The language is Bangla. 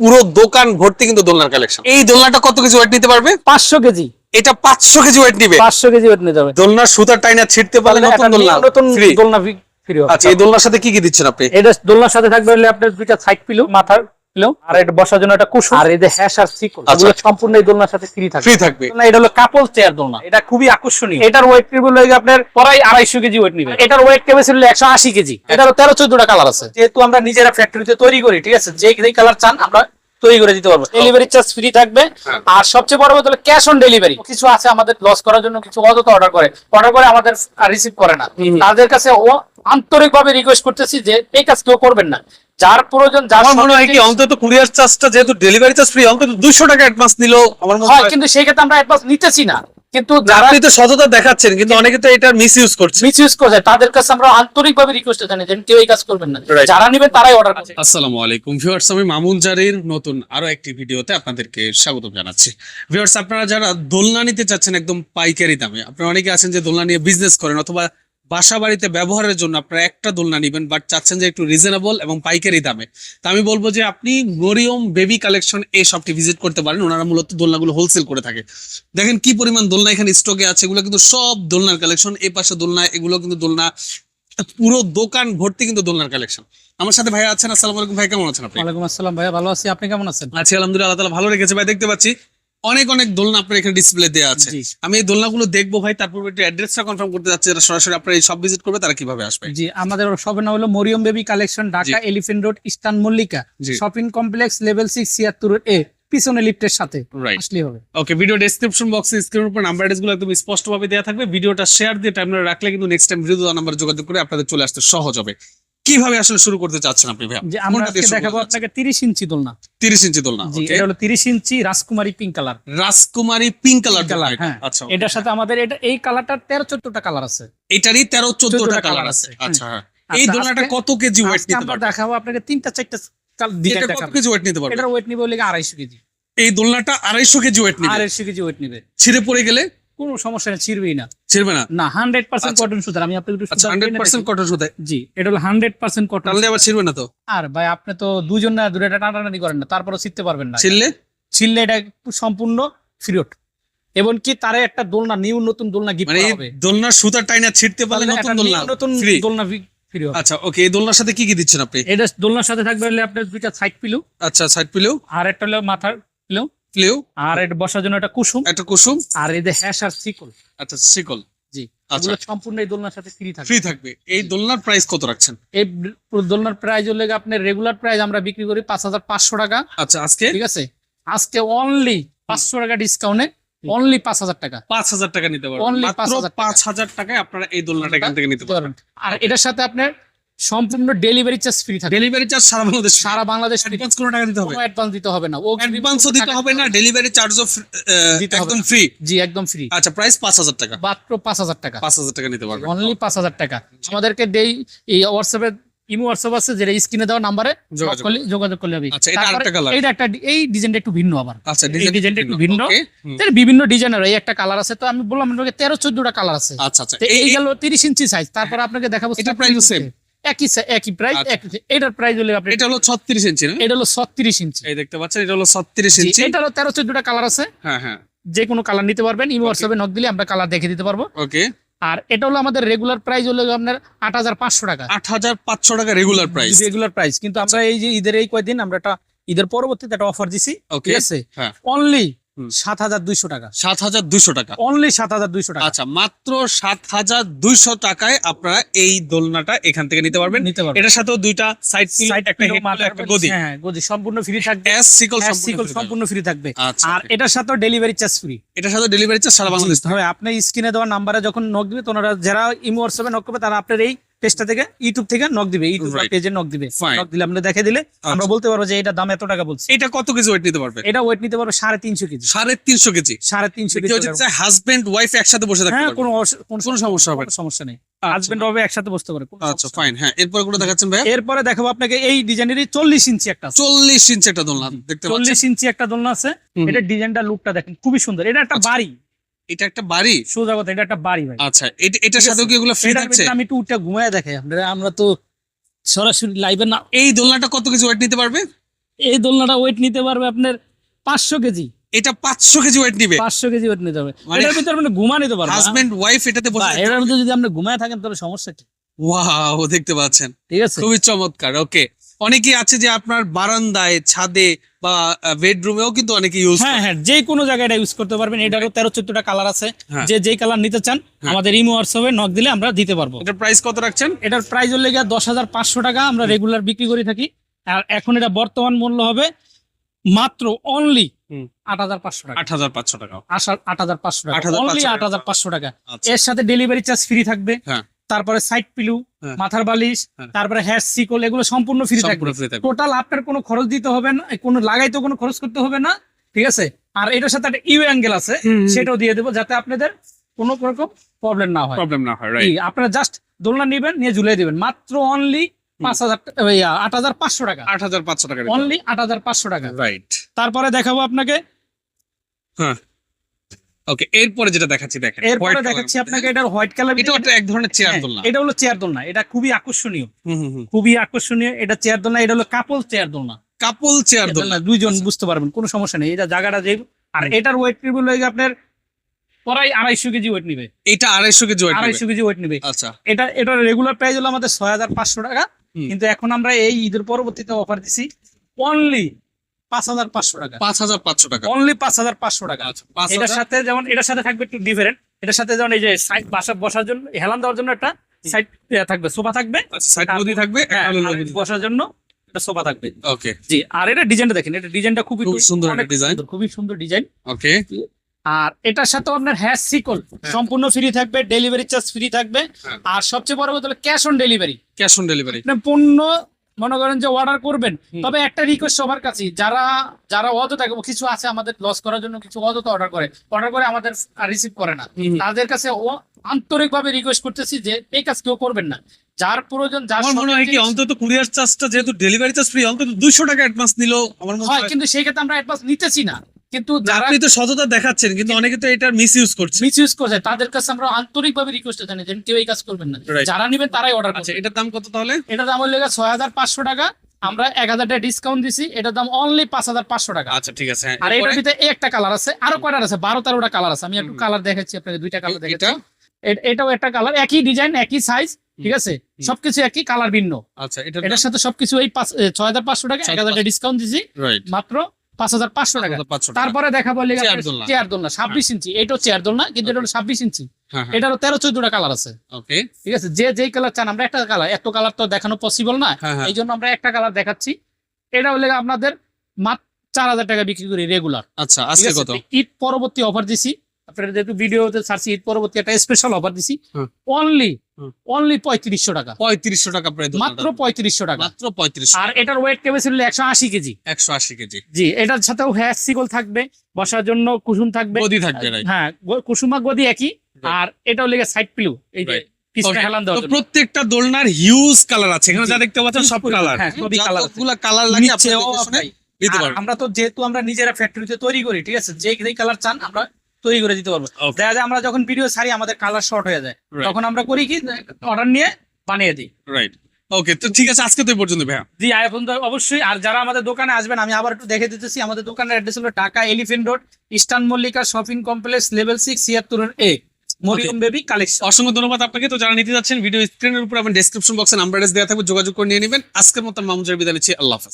পুরো দোকান ভর্তি কিন্তু দোলনার কালেকশন এই দোলনাটা কত কেজি ওয়েট নিতে পারবে? পাঁচশো কেজি। এটা পাঁচশো কেজি ওয়েট নিবে। পাঁচশো কেজি ওয়েট নিতে হবে। দোলনার সুতার টাইনা ছিটতে পারলে নতুন দোলনা। নতুন দোলনা ফ্রি আচ্ছা এই দোলনার সাথে কি কি দিচ্ছেন আপনি? এটা দোলনার সাথে থাকবে হলে আপনার দুইটা সাইড পিলো মাথার আর এটা বসার জন্য একটা কুশন। আর এই যে হ্যাশ আর সিকল আচ্ছা। এগুলো সম্পূর্ণ এই দোলনার সাথে ফ্রি থাকবে। ফ্রি থাকবে। না এটা হলো কাপল চেয়ার দোলনা। এটা খুবই আকর্ষণীয়। এটার ওয়েট টেবিল হয়ে আপনার? প্রায় কেজি ওয়েট নিবে। এটার ওয়েট কেজি। এটারও তেরো চোদ্দটা কালার আছে। যেহেতু আমরা নিজেরা ফ্যাক্টরিতে তৈরি করি ঠিক আছে? যে যে কালার চান আমরা তৈরি করে দিতে পারব। ডেলিভারি চার্জ ফ্রি থাকবে। হ্যাঁ। আর সবচেয়ে বড় কথা ক্যাশ অন ডেলিভারি কিছু আছে আমাদের লস করার জন্য কিছু অযথা অর্ডার করে। অর্ডার করে আমাদের রিসিভ করে না। তাদের কাছে ও আন্তরিকভাবে রিকোয়েস্ট করতেছি যে এই কাজ কেউ করবেন না। যার প্রয়োজন যার মনে হয় কি অন্তত কুরিয়ার চার্জটা যেহেতু ডেলিভারি চার্জ ফ্রি অন্তত দুশো টাকা অ্যাডভান্স আমার মনে হয় কিন্তু সেই ক্ষেত্রে আমরা অ্যাডভান্স নিতেছি না। কিন্তু যারা আপনি তো সততা দেখাচ্ছেন কিন্তু অনেকে তো এটা মিসইউজ করছে। মিসইউজ করছে তাদের কাছে আমরা আন্তরিকভাবে রিকোয়েস্ট জানাই যেন কেউ এই কাজ করবেন না। যারা নেবেন তারাই অর্ডার করছে আসসালামু আলাইকুম। ভিউয়ার্স আমি মামুন জারির নতুন আরও একটি ভিডিওতে আপনাদেরকে স্বাগত জানাচ্ছি। ভিউয়ার্স আপনারা যারা দোলনা নিতে চাচ্ছেন একদম পাইকারি দামে আপনারা অনেকে আছেন যে দোলনা নিয়ে বিজনেস করেন অথবা বাসা বাড়িতে ব্যবহারের জন্য আপনারা একটা দোলনা নেবেন বাট চাচ্ছেন যে একটু রিজনেবল এবং পাইকারি দামে। তা আমি বলব যে আপনি মরিয়ম বেবি কালেকশন এই শপটি ভিজিট করতে পারেন ওনারা মূলত দোলনাগুলো হোলসেল করে থাকে। দেখেন কি পরিমাণ দোলনা এখানে স্টকে আছে এগুলো কিন্তু সব দোলনার কালেকশন এই পাশে দোলনা এগুলো কিন্তু দোলনা পুরো দোকান ভর্তি কিন্তু দোলনার কালেকশন আমার সাথে ভাই আছেন আসসালামু আলাইকুম ভাই কেমন আছেন আপনি? ওয়ালাইকুম আসসালাম ভাইয়া ভালো আছি। আপনি কেমন আছেন? আছি আলহামদুলিল্লাহ আল্লাহ তাআলা ভালো রেখেছে। ভাই দেখতে পাচ্ছি অনেক অনেক দোলনা আপনার এখানে ডিসপ্লে দেওয়া আছে। আমি এই দোলনাগুলো দেখব ভাই তারপর একটু অ্যাড্রেসটা কনফার্ম করতে যাচ্ছি যারা সরাসরি আপনারা এই সব ভিজিট করবে তারা কীভাবে আসবে। জি আমাদের সবের নাম হলো Mariyam baby collection Dhaka elephant road eastern Mallika. Shopping complex level six ছিয়াত্তর এ পিছনে লিফটের সাথে। রাইট আসলেই হবে। ওকে ভিডিও ডেসক্রিপশন বক্সে স্ক্রিনের উপর নাম্বারগুলো একদম স্পষ্ট ভাবে দেওয়া থাকবে ভিডিওটা শেয়ার দিয়ে টাইমলাইন রাখলে কিন্তু নেক্সট টাইম ভিডিও নাম্বার যোগাযোগ করে আপনাদের চলে আসতে সহজ হবে। কীভাবে আসলে শুরু করতে চাচ্ছেন আপনি ভাই যে আমরা আজকে দেখাবো আপনাকে তিরিশ ইঞ্চি দোলনা। 30 ইঞ্চি দোলনা জি ওকে এটা হলো তিরিশ ইঞ্চি রাজকুমারী পিঙ্ক কালার রাজকুমারী পিঙ্ক কালার কালার হ্যাঁ। আচ্ছা এটার সাথে আমাদের এটা এই কালারটার তেরো চোদ্দটা কালার আছে। এটারই তেরো চোদ্দটা 14টা কালার আছে। আচ্ছা হ্যাঁ। আচ্ছা, এই দোলনাটা কত কেজি ওয়েট নিতে আমরা দেখাবো আপনাকে তিনটা চারটা এটা কত কেজি ওয়েট নিতে পারবে এটার ওয়েট নিবে হলে আড়াইশো কেজি। এই দোলনাটা আড়াইশো কেজি ওয়েট নিবে। আড়াইশো কেজি ওয়েট নিবে। ছিঁড়ে পড়ে গেলে কোনো সমস্যা নেই ছিড়বেই না। ছিঁড়বে না? না হান্ড্রেড পার্সেন্ট। কটন সুতার আমি আপনাকে একটু হান্ড্রেড পার্সেন্ট। কটন সুতায়? জি এটা হলো হান্ড্রেড পার্সেন্ট কটন টানলে আবার ছিঁড়বে না তো? আর ভাই আপনি তো দুজন না দূরে টানাটানি করেন না তারপরে শিখতে পারবেন না। ছিঁড়লে? ছিললে এটা সম্পূর্ণ ফিরত এবং কি তারে একটা দোলনা নিউ নতুন দোলনা গিফট মানে হবে। দোলনার সুতার টাইনা ছিঁড়তে পারলে তাহলে নতুন দোলনা নতুন দোলনা ফ্রি হবে আচ্ছা ওকে এই দোলনার সাথে কি কি দিচ্ছেন আপনি? এটা দোলনার সাথে থাকবে হলে আপনার দুইটা সাইড পিলো আচ্ছা সাইড পিলেও আর একটা হলো মাথার পিলো পিলেও আর এটা বসার জন্য একটা কুসুম। একটা কুসুম। আর এই যে হ্যাশ আর সিকল আচ্ছা শিকল। জি আচ্ছা। সম্পূর্ণ এই দোলনার সাথে ফ্রি থাকবে। ফ্রি থাকবে। এই দোলনার প্রাইস কত রাখছেন? এই দোলনার প্রাইস হলে আপনার রেগুলার প্রাইস আমরা বিক্রি করি পাঁচ হাজার পাঁচশো টাকা। আচ্ছা আজকে? ঠিক আছে? আজকে অনলি পাঁচশো টাকা ডিসকাউন্টে অনলি পাঁচ হাজার টাকা। পাঁচ হাজার টাকা নিতে পারবেন। 5,000 পাঁচ হাজার টাকায় আপনারা এই দোলনাটা এখান থেকে নিতে পারবেন। আর এটার সাথে আপনার সম্পূর্ণ ডেলিভারি চার্জ ফ্রি থাকবে ডেলিভারি চার্জ সারা বাংলাদেশ সারা বাংলাদেশ অ্যাডভান্স কোনো টাকা দিতে হবে? কোনো অ্যাডভান্স দিতে হবে না। ও অ্যাডভান্সও দিতে হবে। না ডেলিভারি চার্জও একদম ফ্রি জি একদম ফ্রি আচ্ছা প্রাইস পাঁচ হাজার টাকা। মাত্র পাঁচ হাজার টাকা। পাঁচ হাজার টাকা নিতে পারবেন। অনলি পাঁচ হাজার টাকা। আমাদেরকে দেই এই হোয়াটসঅ্যাপে ইমো হোয়াটসঅ্যাপ আছে যেটা স্ক্রিনে দেওয়া নাম্বারে যোগাযোগ। করলে যোগাযোগ করলে হবে। আচ্ছা, এটা আরেকটা colour। এইটা একটা এই ডিজাইনটা একটু ভিন্ন আবার। আচ্ছা এই ডিজাইনটা একটু ভিন্ন। এর বিভিন্ন ডিজাইনের এই একটা কালার আছে। তো আমি বললাম আপনাকে তেরো চোদ্দটা কালার আছে। আচ্ছা আচ্ছা। এই গেল তিরিশ ইঞ্চি সাইজ তারপর আপনাকে দেখাবো এটার 36 price ও ইঞ্চি। same? একই একই প্রাইস আচ্ছা। এটার প্রাইস হলে আপনি এটা হলো ছত্রিশ ইঞ্চি না? এটা হলো ছত্রিশ ইঞ্চি এই দেখতে পাচ্ছেন এটা হলো ছত্রিশ জি, ইঞ্চি এটা হলো তেরো চোদ্দটা কালার আছে। হ্যাঁ হ্যাঁ। যে কোনো কালার নিতে পারবেন ইমো হোয়াটসঅ্যাপে নক দিলে আমরা কালার দেখে দিতে পারব। ওকে আর এটা হলো আমাদের রেগুলার প্রাইস হলো আপনার আট হাজার পাঁচশো টাকা। আট হাজার পাঁচশো টাকা রেগুলার প্রাইস রেগুলার প্রাইস কিন্তু আমরা এই যে ঈদের এই কয়দিন আমরা একটা ঈদের পরবর্তীতে একটা অফার দিছি। ঠিক আছে? হ্যাঁ। অনলি হুম। সাত হাজার দুইশো টাকা। সাত হাজার দুইশো টাকা। অনলি সাত হাজার দুইশো টাকা। আচ্ছা মাত্র সাত হাজার দুইশো টাকায় আপনারা এই দোলনাটা এখান থেকে নিতে পারবেন। নিতে পারবেন। এটার সাথেও দুইটা সাইড একটা একটা গদি। হ্যাঁ হ্যাঁ, গদি। সম্পূর্ণ ফ্রি থাকবে। এস সিকল সিকল সম্পূর্ণ ফ্রি থাকবে। থাকবে। আচ্ছা আর এটার সাথেও ডেলিভারি চার্জ ফ্রি এটার সাথে ডেলিভারি চার্জ সারা বাংলাদেশ। হবে আপনি স্ক্রিনে দেওয়া নাম্বারে যখন নক দিবে তো ওনারা যারা ইমো হোয়াটসঅ্যাপে নক করবে তারা আপনার এই পেজটা থেকে ইউটিউব থেকে নক দিবে ইউটিউব পেজে নক দিবে. নক দিলে আমরা দেখে দিলে আমরা আচ্ছা। বলতে পারব যে এটা দাম এত টাকা বলছি এটা কত কেজি ওয়েট নিতে পারবে এটা ওয়েট নিতে পারবে সাড়ে তিনশো কেজি সাড়ে তিনশো কেজি সাড়ে তিনশো কেজি হাজবেন্ড ওয়াইফ একসাথে বসে থাকতে হ্যাঁ কোনো কোনো সমস্যা হবে। সমস্যা নেই আচ্ছা। হাজবেন্ড হবে একসাথে বসতে পারে আচ্ছা ফাইন হ্যাঁ এরপরগুলো দেখাচ্ছেন ভাই। এরপরে দেখাবো আপনাকে এই ডিজাইনেরই চল্লিশ ইঞ্চি একটা আছে। চল্লিশ ইঞ্চি একটা দোলনা দেখতে পাচ্ছেন চল্লিশ ইঞ্চি একটা দোলনা আছে। এটা ডিজাইনটা লুকটা দেখেন খুবই সুন্দর এটা একটা আচ্ছা। বাড়ি এটা একটা বাড়ি? সোজা কথা এটা একটা বাড়ি ভাই। আচ্ছা এটা এটার আছে? কি এগুলো ফ্রি থাকছে? আমি একটু উঠে ঘুমায় দেখাই আপনারা আমরা তো সরাসরি লাইভে না এই দোলনাটা কত কেজি ওয়েট নিতে পারবে? এই দোলনাটা ওয়েট নিতে পারবে আপনার পাঁচশো কেজি। এটা পাঁচশো কেজি ওয়েট নিবে? পাঁচশো কেজি ওয়েট নিতে হবে। মানে এটার ভিতরে আপনি ঘুমা নিতে পারবেন হাজবেন্ড ওয়াইফ এটাতে বসে এটার ভিতরে যদি আপনি ঘুমায় থাকেন তাহলে সমস্যা কি? ওয়াও দেখতে পাচ্ছেন। ঠিক আছে? খুবই চমৎকার ওকে অনেকেই আছে যে আপনার বারান্দায় ছাদে বা বেডরুমেও কিন্তু অনেকে ইউজ হ্যাঁ হ্যাঁ যে কোনো জায়গায় এটা ইউজ করতে পারবেন। এটারও তেরো চোদ্দটা কালার আছে। হ্যাঁ। যে যেই কালার নিতে চান আমাদের ইমো হোয়াটসঅ্যাপে নক দিলে আমরা দিতে পারব। এটার প্রাইস কত রাখছেন? এটার প্রাইস হলে গিয়ে দশ হাজার পাঁচশো টাকা। আমরা রেগুলার বিক্রি করে থাকি। আর এখন এটা বর্তমান মূল্য হবে মাত্র অনলি। আট হাজার পাঁচশো টাকা। আট হাজার পাঁচশো টাকা। আট হাজার পাঁচশো টাকা। 8,500 অনলি। আট হাজার পাঁচশো টাকা। আচ্ছা। এর সাথে ডেলিভারি চার্জ ফ্রি থাকবে। হ্যাঁ। তারপরে সাইড পিলু হ্যাঁ। মাথার বালিশ হ্যাঁ। তারপরে হেয়ার সিকল এগুলো সম্পূর্ণ ফ্রি থাকবে। টোটাল আপনার কোনো খরচ দিতে হবে না কোনো লাগাইতে কোনো খরচ করতে হবে না ঠিক আছে? আর এটার সাথে একটা ইউ অ্যাঙ্গেল আছে। সেটাও দিয়ে দেবো যাতে আপনাদের কোনো রকম প্রবলেম না হয়। প্রবলেম না হয় আপনারা জাস্ট দোলনা নেবেন নিয়ে ঝুলিয়ে দিবেন। মাত্র অনলি পাঁচ হাজার আট হাজার পাঁচশো টাকা। আট হাজার পাঁচশো টাকা। অনলি আট হাজার পাঁচশো টাকা। রাইট তারপরে দেখাবো আপনাকে হ্যাঁ। ওকে এরপরে যেটা দেখাচ্ছি দেখেন এরপরে দেখাচ্ছি আপনাকে এটা হোয়াইট কালার এটা এক ধরনের চেয়ার দোলনা। এটা হলো চেয়ার দোলনা এটা খুবই আকর্ষণীয়। খুবই আকর্ষণীয় এটা চেয়ার দোলনা এটা হলো কাপল চেয়ার দোলনা। কাপল চেয়ার দোলনা দোলনা। দুইজন বুঝতে পারবেন কোনো সমস্যা নেই এটা জায়গাটা যে আর এটার ওয়েট টেবিল হয়ে আপনার প্রায় আড়াইশো কেজি ওয়েট নিবে। এটা আড়াইশো কেজি ওয়েট আড়াইশো কেজি ওয়েট নিবে। আচ্ছা। এটা এটার রেগুলার প্রাইস হলো আমাদের ছয় হাজার পাঁচশো টাকা। কিন্তু এখন আমরা এই ঈদের পরবর্তীতে অফার দিছি অনলি পাঁচ হাজার পাঁচশো টাকা। পাঁচ হাজার পাঁচশো টাকা। অনলি পাঁচ হাজার পাঁচশো টাকা। আচ্ছা এটার সাথে যেমন এটার সাথে থাকবে একটু ডিফারেন্ট এটার সাথে যেমন এই যে সাইড বাসা বসার জন্য হেলান দেওয়ার জন্য একটা সাইড থাকবে সোফা থাকবে। সাইড গদি থাকবে একটা হ্যাঁ। বসার জন্য একটা সোফা থাকবে। ওকে জি আর এটা ডিজাইনটা দেখেন এটা ডিজাইনটা খুবই সুন্দর একটা ডিজাইন খুবই সুন্দর ডিজাইন ওকে আর এটার সাথে আপনার হ্যাশ সিকল সম্পূর্ণ ফ্রি থাকবে ডেলিভারি চার্জ ফ্রি থাকবে। হ্যাঁ। আর সবচেয়ে বড় কথা হলো cash on delivery cash on delivery পণ্য মনে করেন যে অর্ডার করবেন তবে একটা রিকোয়েস্ট সবার কাছে যারা যারা অযথা কিছু আছে আমাদের লস করার জন্য কিছু অযথা অর্ডার করে অর্ডার করে আমাদের রিসিভ করে না। তাদের কাছে আন্তরিক ভাবে রিকোয়েস্ট করতেছি যে এই কাজ কেউ করবেন না। যার প্রয়োজন যার মনে হয় কি অন্তত কুরিয়ার চার্জটা যেহেতু ডেলিভারি চার্জ ফ্রি অন্তত দুশো টাকা অ্যাডভান্স নিল আমার হয় কিন্তু সেই ক্ষেত্রে আমরা অ্যাডভান্স নিতেছি না। কিন্তু যারা আপনি তো সততা দেখাচ্ছেন কিন্তু অনেকে তো এটার মিস ইউজ করছে। মিস ইউজ করছে তাদের কাছে আমরা আন্তরিক ভাবে রিকোয়েস্ট জানাই যে কেউ এই কাজ করবেন না। যারা নিবেন তারাই অর্ডার আচ্ছা করছে এটার দাম কত তাহলে? এটা দাম হলো ছয় হাজার পাঁচশো টাকা আমরা এক হাজার টাকা ডিসকাউন্ট দিছি এটার দাম অনলি পাঁচ হাজার পাঁচশো টাকা। আচ্ছা ঠিক আছে হ্যাঁ, আর এটার ভিতরে একটা কালার আছে আরও কয়টার আছে? বারো তেরোটা কালার আছে আমি একটু কালার দেখাচ্ছি আপনাকে দুইটা কালার এটা? দেখাচ্ছি এটাও একটা কালার একই ডিজাইন একই সাইজ ঠিক আছে? সবকিছু একই কালার ভিন্ন। আচ্ছা এটার সাথে সবকিছু এই পাঁচ ছয় হাজার পাঁচশো টাকা এক হাজার টাকা ডিসকাউন্ট দিছি। মাত্র পাঁচ হাজার পাঁচশো টাকা। তারপরে দেখাবো চেয়ার দোলনা। চেয়ার ছাব্বিশ ইঞ্চি। এটাও চেয়ার দোলনা কিন্তু এটা হলো ছাব্বিশ ইঞ্চি। হ্যাঁ হ্যাঁ। এটারও তেরো চোদ্দটা কালার আছে। ঠিক আছে? যে যেই কালার চান আমরা একটা কালার এত কালার তো দেখানো পসিবল না। হ্যাঁ হ্যাঁ। এই জন্য আমরা একটা কালার দেখাচ্ছি। এটা হলে আপনাদের মাত্র চার হাজার টাকা বিক্রি করি রেগুলার আচ্ছা আজকে কত? ঈদ পরবর্তী অফার দিছি। আপনারা যেহেতু ভিডিওতে ছাড়ছি ঈদ পরবর্তী একটা স্পেশাল অফার দিছি। অনলি। অনলি পঁয়ত্রিশশো টাকা। পঁয়ত্রিশশো টাকা মাত্র পঁয়ত্রিশশো টাকা। মাত্র পঁয়ত্রিশশো আর এটার ওয়েট ক্যাপাসিটি একশো আশি কেজি। একশো আশি কেজি। জি এটার সাথেও হ্যাশ থাকবে বসার জন্য কুসুম থাকবে। গদি থাকবে হ্যাঁ গদি একই। আর এটাও লেগে সাইড পিলু এই যে প্রত্যেকটা দোলনার হিউজ কালার আছে। এখানে যা দেখতে পাচ্ছেন সব কালার। যতগুলা কালার লাগে আপনি আমরা তো যেহেতু আমরা নিজেরা ফ্যাক্টরিতে তৈরি করি ঠিক আছে? যে কালার চান আমরা তৈরি করে দিতে পারব। দেখা যায় আমরা যখন ভিডিও ছাড়ি আমাদের কালার শর্ট হয়ে যায়। তখন আমরা করি কি অর্ডার নিয়ে বানিয়ে দিই। রাইট ওকে তো ঠিক আছে আজকে তো পর্যন্ত ভাইয়া। জি আইফোন তো অবশ্যই। আর যারা আমাদের দোকানে আসবেন আমি আবার একটু দেখে দিতেছি আমাদের দোকানের অ্যাড্রেস হলো Dhaka elephant road eastern Mallika shopping complex level six ছিয়াত্তর এ মরিয়ম বেবি কালেকশন অসংখ্য ধন্যবাদ আপনাকে। তো যারা নিতে যাচ্ছেন ভিডিও স্ক্রিনের উপর এবং ডেসক্রিপশন বক্সে নাম্বার দেওয়া থাকবে যোগাযোগ করে নিয়ে নেবেন। আজকের মতো মামুজার বিদায় নিচ্ছি। আল্লাহ হাফেজ।